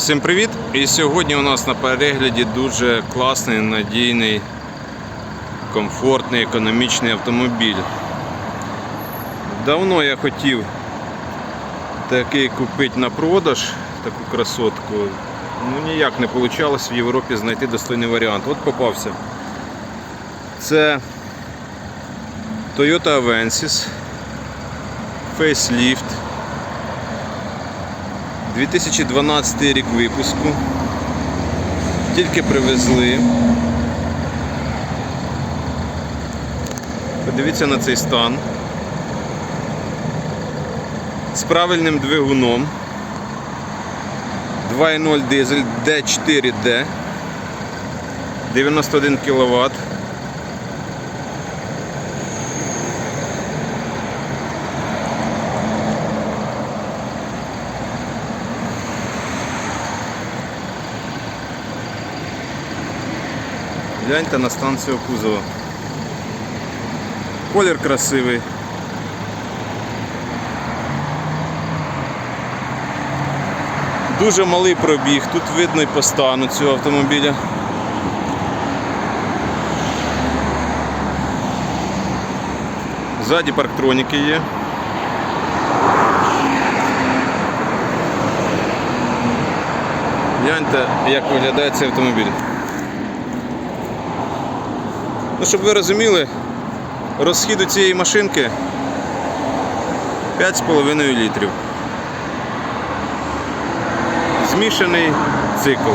Всім привіт! І сьогодні у нас на перегляді дуже класний, надійний, комфортний, економічний автомобіль. Давно я хотів такий купити на продаж, таку красотку. Ну ніяк не вийшло в Європі знайти достойний варіант. От попався. Це Toyota Avensis Facelift 2012 рік випуску. Тільки привезли. Подивіться на цей стан. З правильним двигуном. 2.0 дизель D4D. 91 кВт. Гляньте на станцію кузова. Колір красивий. Дуже малий пробіг, тут видно і по стану цього автомобіля. Ззаді парктроніки є. Гляньте, як виглядає цей автомобіль. Ну, щоб ви розуміли, розхід у цієї машинки 5,5 літрів. Змішаний цикл.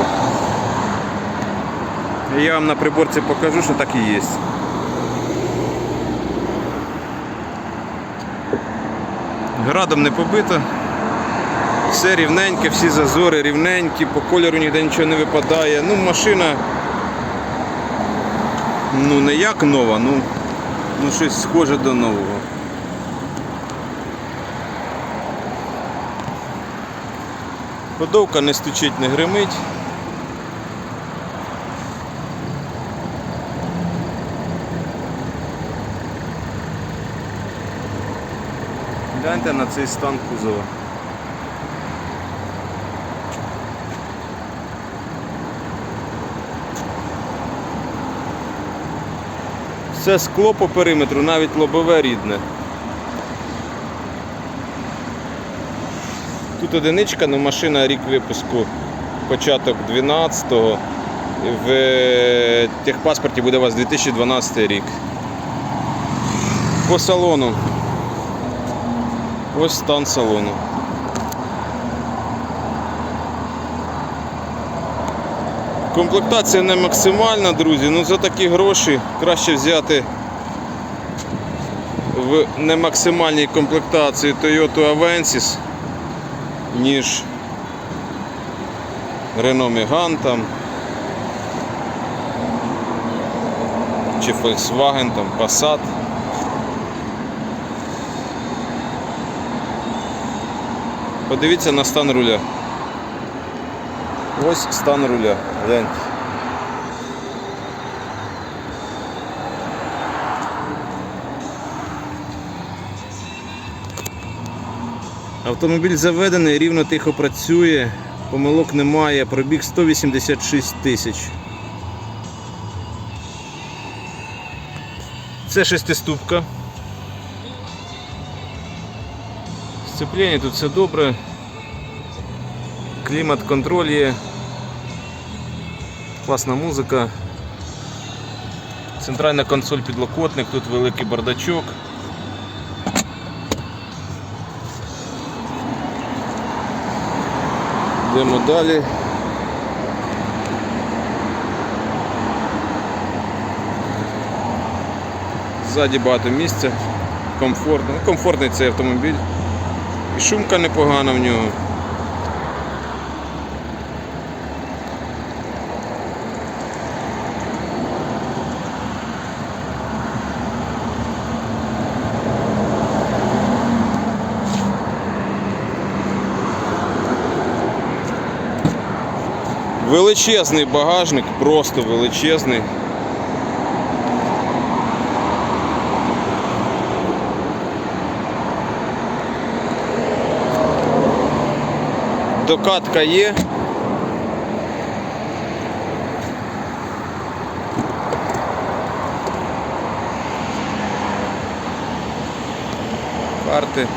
Я вам на приборці покажу, що так і є. Градом не побито. Все рівненьке, всі зазори рівненькі, по кольору ніде нічого не випадає. Ну, машина ну не як нова, ну, ну щось схоже до нового. Ходовка не стучить, не гримить. Гляньте на цей стан кузова. Все скло по периметру, навіть лобове рідне. Тут одиничка, але машина рік випуску початок 12-го. В техпаспорті буде у вас 2012 рік. По салону. Ось стан салону. Комплектація не максимальна, друзі, ну за такі гроші краще взяти в немаксимальній комплектації Toyota Avensis, ніж Renault Megane там, чи Volkswagen там, Passat. Подивіться на стан руля. Ось стан руля. Гляньте. Автомобіль заведений, рівно тихо працює, помилок немає, пробіг 186 тисяч. Це шестиступка. Сцеплення тут все добре. Клімат контроль є. Класна музика. Центральна консоль підлокотник, тут великий бардачок. Йдемо далі. Ззаді багато місця, комфортно. Ну, Комфортний цей автомобіль. І шумка непогана в нього. Величезний багажник, просто величезний. Докатка є. Карти,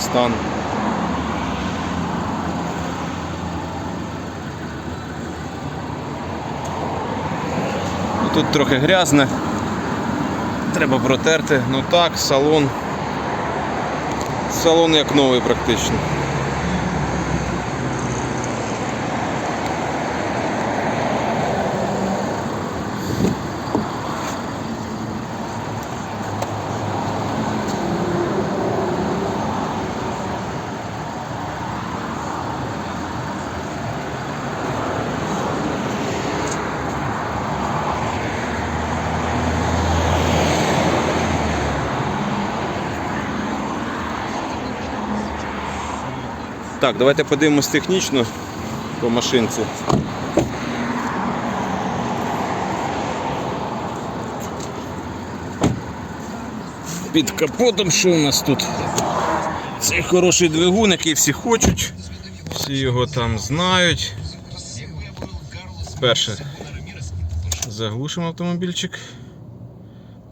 стан. Тут трохи грязне. Треба протерти. Ну так, салон. Салон як новий практично. Так, давайте подивимось технічно по машинці. Під капотом що у нас тут? Цей хороший двигун, який всі хочуть. Всі його там знають. Перше. Заглушимо автомобільчик.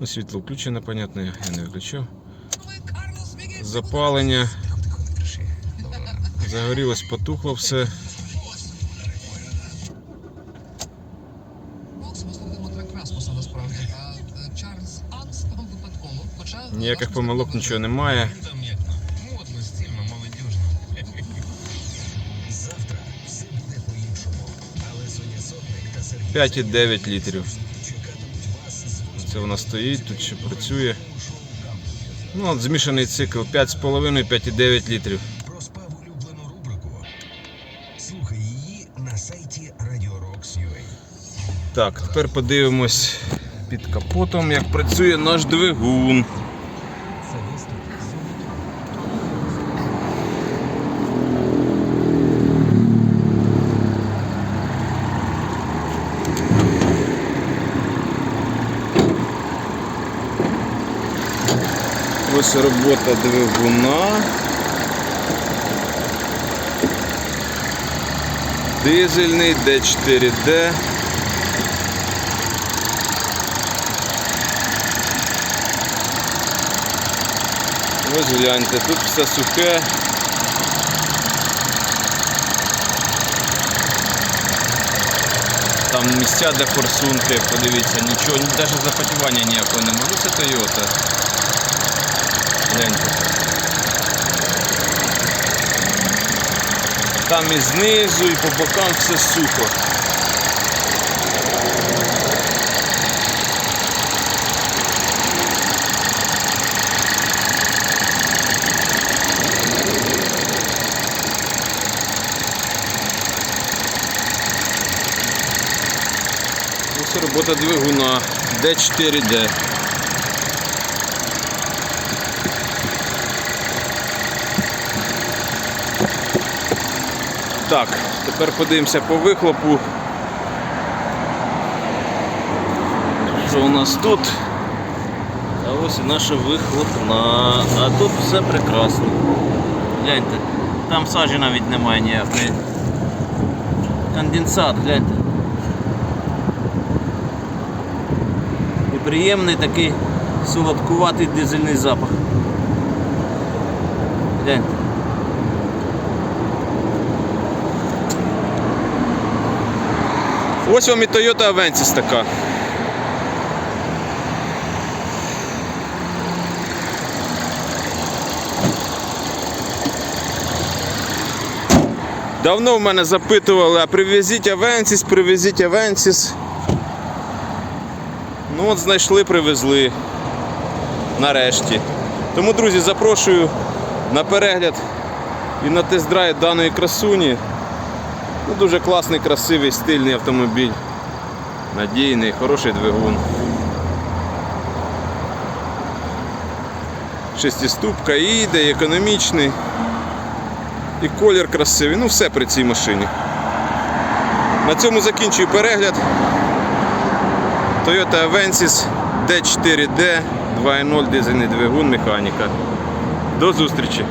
Ну, світло включене, понятно, я не виключав. Запалення. Став випадково. Хоча Ніяких помилок нічого немає. Все Сотник та Сергій 5,9 літрів. Це вона стоїть, тут ще працює. Ну, от змішаний цикл 5,5-5,9 літрів. Так, тепер подивимось під капотом, як працює наш двигун. Ось робота двигуна. Дизельний D4D. Ось гляньте, тут все сухе. Там місця, де форсунки, подивіться, нічого, навіть запотівання ніякого немає. Ну це Toyota. Гляньте. Там і знизу, і по бокам все сухо. Ось двигуна D4D. Так, тепер подивимося по вихлопу. Що у нас тут? А ось і наша вихлопна. А тут все прекрасно. Гляньте, там сажі навіть немає ніякої. Конденсат, гляньте. Приємний такий солодкуватий дизельний запах. Гляньте. Ось вам і Toyota Avensis така. Давно в мене запитували, а привезіть Avensis, привезіть Avensis. Ну от знайшли, привезли. Нарешті. Тому, друзі, запрошую на перегляд і на тест-драйв даної красуні. Ну, дуже класний, красивий, стильний автомобіль. Надійний, хороший двигун. Шестиступка і економічний. І колір красивий. Ну все при цій машині. На цьому закінчую перегляд. Toyota Avensis D4D 2.0 дизельний двигун, механіка. До зустрічі!